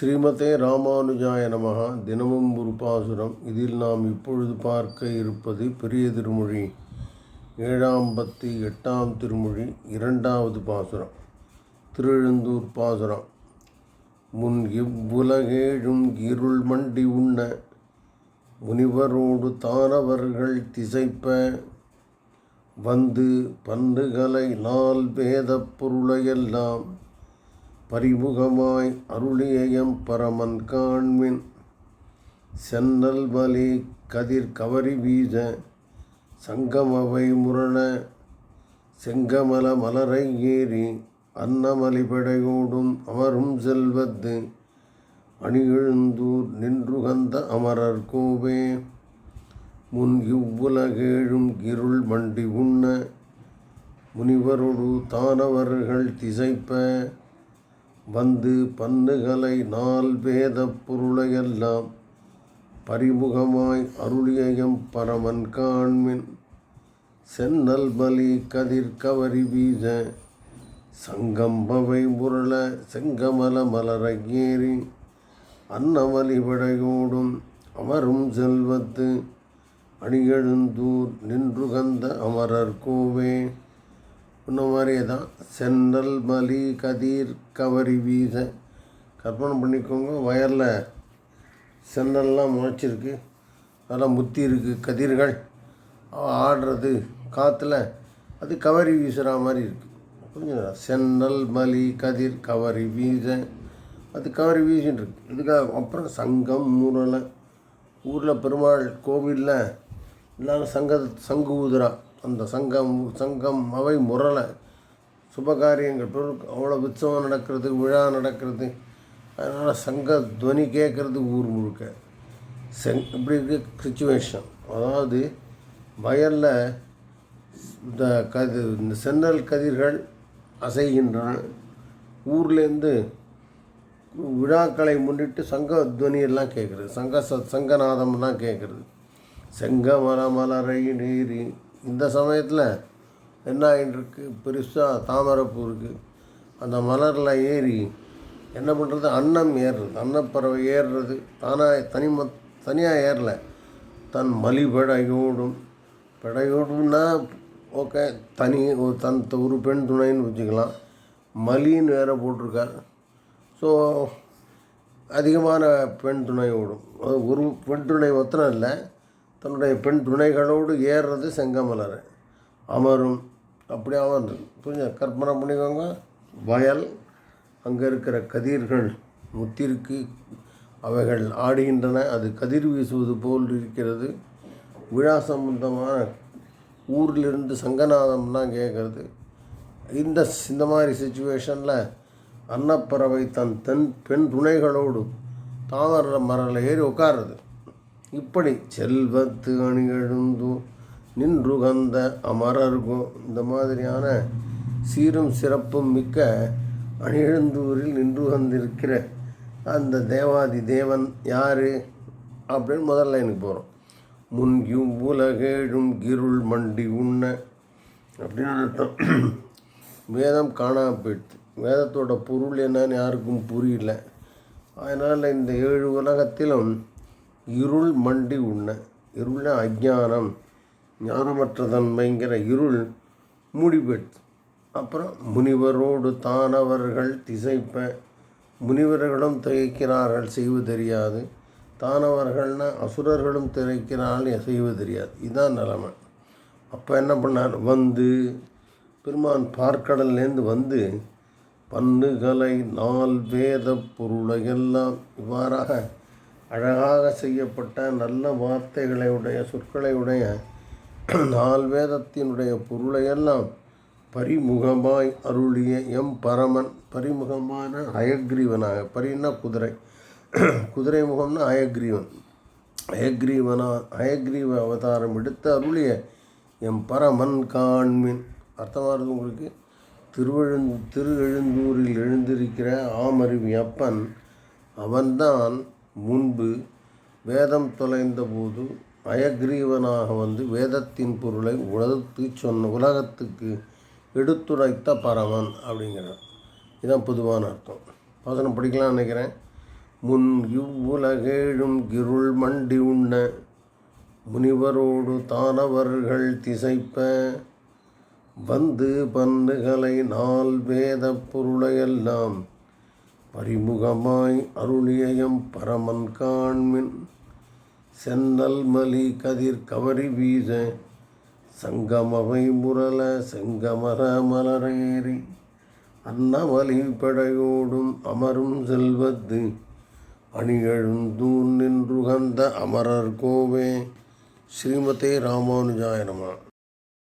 ஸ்ரீமதே ராமானுஜாய நமக தினமும் ஒரு பாசுரம் இதில் நாம் இப்பொழுது பார்க்க இருப்பது பெரிய திருமொழி. ஏழாம் பத்து எட்டாம் திருமொழி இரண்டாவது பாசுரம். திருழுந்தூர் பாசுரம். முன் இவ்வுலகேழும் இருள் மண்டி உண்ண. முனிவரோடு தானவர்கள் திசைப்ப. வந்து பந்துகளை நால் வேத பொருளையெல்லாம் பரிமுகமாய் அருளியம் பரமன் காண்மின். சென்னல் வலி கதிர் கவரி வீச சங்கமவை முரண செங்கமல மலரை ஏறி அன்னமலிபடையோடும் அமரும் செல்வத்து அணியெழுந்தூர் நின்றுகந்த அமரர் கோவே. முன் இவ்வுலகேழும் இருள் மண்டி உண்ண முனிவரொடு தானவர்கள் திசைப்ப வந்து பன்னுகளை நால் வேத பொருளையெல்லாம் பரிமுகமாய் அருளியம் பரமன் காண்மின். சென்னல் பலி கதிர் கவரி வீச சங்கம்பவை முரள செங்கமல மலரை ஏறி அன்னமலி படையோடும் அமரும் செல்வத்து அணியெழுந்தூர் நின்றுகந்த அமரர் கோவே. இந்த மாதிரியே தான் சென்னல் மலி கதிர் கவரி வீச. கற்பனை பண்ணிக்கோங்க வயரில் சென்னல்லாம் முளைச்சிருக்கு. அதெல்லாம் முத்தி இருக்குது கதிர்கள். ஆடுறது காற்றுல அது கவரி வீசுகிற மாதிரி இருக்குது புரிஞ்சுங்களா சென்னல் மலி கதிர் கவரி வீச. அது கவரி வீசின்னு இருக்கு. இதுக்காக அப்புறம் சங்கம் முரளை. ஊரில் பெருமாள் கோவிலில் எல்லாரும் சங்க சங்கு ஊதுறா. அந்த சங்கம் சங்கம் அவை முரளை சுபகாரியங்கள் பொருள் அவ்வளோ உற்சவம் நடக்கிறது விழா நடக்கிறது. அதனால் சங்க துவனி கேட்குறது ஊர் முழுக்க. செங் இப்படி இருக்கு சுச்சுவேஷன் அதாவது வயலில் இந்த கதி இந்த சென்னல் கதிர்கள் அசைகின்றன. ஊர்லேருந்து விழாக்களை முன்னிட்டு சங்க துவனியெல்லாம் கேட்குறது. சங்க ச சங்கநாதம்லாம் கேட்குறது. செங்க மல மலரை நீரி இந்த சமயத்தில் என்ன ஆகிட்டுருக்கு பெருசாக தாமரைப்பூ இருக்குது அந்த மலரில் ஏறி என்ன பண்ணுறது அன்னம் ஏறுறது அன்னப்பறவை ஏறுறது தானாக தனிம தனியாக ஏறல. தன் மலிபடையோடும் படையோடும்னா ஓகே தனி ஒரு தன் ஒரு பெண் துணைன்னு வச்சுக்கலாம். மலின்னு வேற போட்டிருக்கார். ஸோ அதிகமான பெண் துணை ஓடும் அது ஒரு பெண் துணை மாத்திரம் இல்லை தன்னுடைய பெண் துணைகளோடு ஏறுறது செங்கமலர். அமரும். அப்படி அமர்ந்து. புரிஞ்ச கற்பனை பண்ணிக்கோங்க. வயல் அங்கே இருக்கிற கதிர்கள் முத்திருக்கு அவைகள் ஆடுகின்றன. அது கதிர் வீசுவது போல் இருக்கிறது. விழா சம்பந்தமான ஊரிலிருந்து சங்கநாதம்லாம் கேட்குறது இந்த இந்த மாதிரி சுச்சுவேஷனில் அன்னப்பறவை தன் தென் பெண் துணைகளோடு தாமர மரத்தில் ஏறி உட்காருது இப்படி செல்வத்து அணியெழுந்து நின்றுகந்த அமரர்கும் இந்த மாதிரியான சீரும் சிறப்பும் மிக்க அணியெழுந்தூரில் நின்று வந்திருக்கிற அந்த தேவாதி தேவன் யார்? அப்படின்னு முதல்ல எனக்கு போகிறோம் முன்கியும் உலகேழும் இருள் மண்டி உண்ண அப்படின்னு அர்த்தம். வேதம் காணாம போயிடுது. வேதத்தோட பொருள் என்னன்னு யாருக்கும் புரியல. அதனால் இந்த ஏழு உலகத்திலும் இருள் மண்டி உண்ண. இருள அஜ்ஞானம். ஞானமற்ற தன்மைங்கிற இருள் மூடி அப்புறம் முனிவரோடு தானவர்கள் திசைப்ப. முனிவர்களும் திகைக்கிறார்கள் செய்வது தெரியாது. தானவர்கள்னா அசுரர்களும் திரைக்கிறார்கள் செய்வது தெரியாது. இதுதான் நிலமை. அப்போ என்ன பண்ணார்? வந்து பெருமான் பார்க்கடல்லேருந்து வந்து பன்னுகளை நால் வேத பொருளையெல்லாம் இவ்வாறாக அழகாக செய்யப்பட்ட நல்ல வார்த்தைகளை உடைய சொற்களை உடைய நால்வேதத்தினுடைய பொருளையெல்லாம் பரிமுகமாய் அருளிய எம் பரமன். பரிமுகமான அயக்ரீவனாக பரின்னா குதிரை. குதிரை முகம்னா அயக்ரீவன். அயக்ரீவனா அயக்ரீவ அவதாரம் எடுத்து அருளிய எம் பரமன் காண்மின். அர்த்தமாக உங்களுக்கு? திருவெழுந் திரு எழுந்தூரில் எழுந்திருக்கிற ஆமருவி அப்பன் அவன்தான் முன்பு வேதம் தொலைந்தபோது அயக்ரீவனாக வந்து வேதத்தின் பொருளை உலகத்து சொன்ன உலகத்துக்கு எடுத்துரைத்த பரவன் அப்படிங்கிறார். இதுதான் பொதுவான அர்த்தம். பாசனம் படிக்கலாம்னு நினைக்கிறேன். முன் இவ்வுலகேழும் கிருள் மண்டி உண்ண முனிவரோடு தானவர்கள் திசைப்ப வந்து பன்னுகளை நாள் வேத பொருளையெல்லாம் பரிமுகமாய் அருளியம் பரமன் காண்மின். செந்தல் மலி கதிர் கவரி வீச சங்கமவை முரல செங்கமர மலரேறி அன்னமலி படையோடும் அமரும் செல்வத்து அணியெழுந்தூன் நின்றுகந்த அமரர் கோவே. ஸ்ரீமதே ராமானுஜாயனமா